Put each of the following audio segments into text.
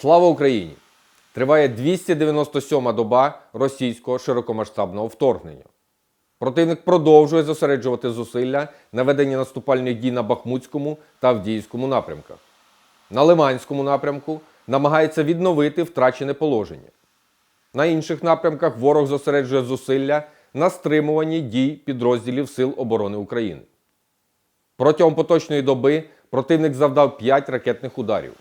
Слава Україні! Триває 297-ма доба російського широкомасштабного вторгнення. Противник продовжує зосереджувати зусилля на веденні наступальних дій на Бахмутському та Авдіївському напрямках. На Лиманському напрямку намагається відновити втрачене положення. На інших напрямках ворог зосереджує зусилля на стримуванні дій підрозділів Сил оборони України. Протягом поточної доби противник завдав 5 ракетних ударів.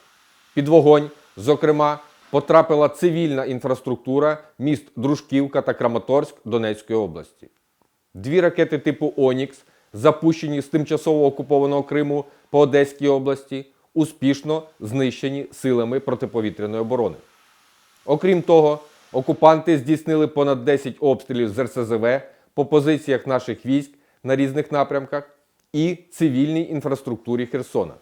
Під вогонь, зокрема, потрапила цивільна інфраструктура міст Дружківка та Краматорськ Донецької області. Дві ракети типу Онікс, запущені з тимчасово окупованого Криму по Одеській області, успішно знищені силами протиповітряної оборони. Окрім того, окупанти здійснили понад 10 обстрілів з РСЗВ по позиціях наших військ на різних напрямках і цивільній інфраструктурі Херсона.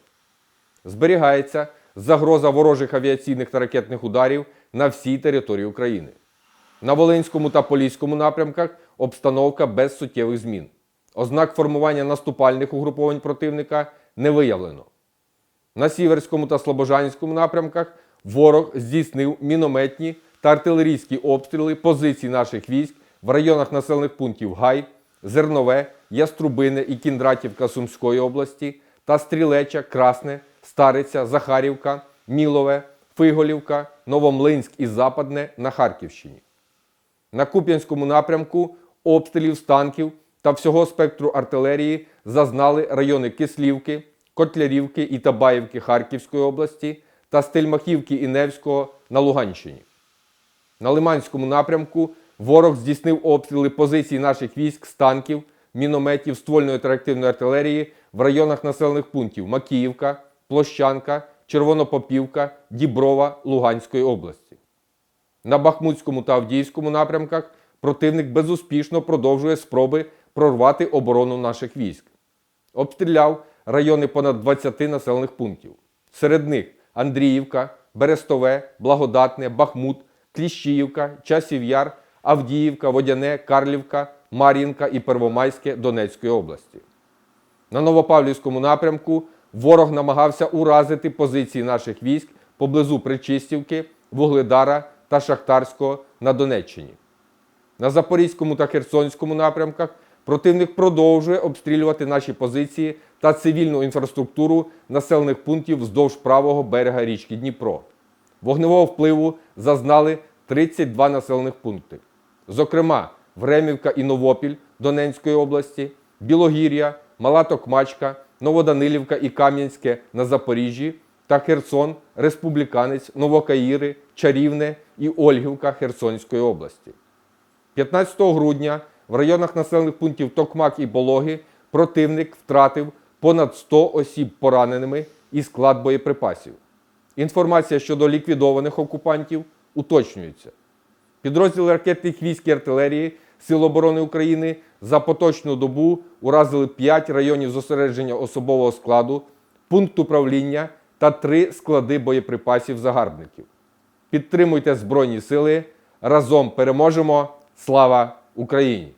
Зберігається загроза ворожих авіаційних та ракетних ударів на всій території України. На Волинському та Поліському напрямках обстановка без суттєвих змін. Ознак формування наступальних угруповань противника не виявлено. На Сіверському та Слобожанському напрямках ворог здійснив мінометні та артилерійські обстріли позицій наших військ в районах населених пунктів Гай, Зернове, Яструбине і Кіндратівка Сумської області та Стрілеча, Красне, Стариця, Захарівка, Мілове, Фиголівка, Новомлинськ і Западне на Харківщині. На Куп'янському напрямку обстрілів з танків та всього спектру артилерії зазнали райони Кислівки, Котлярівки і Табаївки Харківської області та Стельмахівки і Невського на Луганщині. На Лиманському напрямку ворог здійснив обстріли позицій наших військ з танків, мінометів, ствольної та артилерії в районах населених пунктів Макіївка, Площанка, Червонопопівка, Діброва Луганської області. На Бахмутському та Авдіївському напрямках противник безуспішно продовжує спроби прорвати оборону наших військ. Обстріляв райони понад 20 населених пунктів. Серед них Андріївка, Берестове, Благодатне, Бахмут, Кліщіївка, Часів Яр, Авдіївка, Водяне, Карлівка, Мар'їнка і Первомайське Донецької області. На Новопавлівському напрямку ворог намагався уразити позиції наших військ поблизу Причистівки, Вугледара та Шахтарського на Донеччині. На Запорізькому та Херсонському напрямках противник продовжує обстрілювати наші позиції та цивільну інфраструктуру населених пунктів вздовж правого берега річки Дніпро. Вогневого впливу зазнали 32 населених пункти. Зокрема, Времівка і Новопіль Донецької області, Білогір'я, Мала Токмачка, Новоданилівка і Кам'янське на Запоріжжі та Херсон, Республіканець, Новокаїри, Чарівне і Ольгівка Херсонської області. 15 грудня в районах населених пунктів Токмак і Пологи противник втратив понад 100 осіб пораненими і склад боєприпасів. Інформація щодо ліквідованих окупантів уточнюється. Підрозділи ракетних військ і артилерії Сил оборони України за поточну добу уразили 5 районів зосередження особового складу, пункт управління та 3 склади боєприпасів загарбників. Підтримуйте Збройні Сили. Разом переможемо! Слава Україні!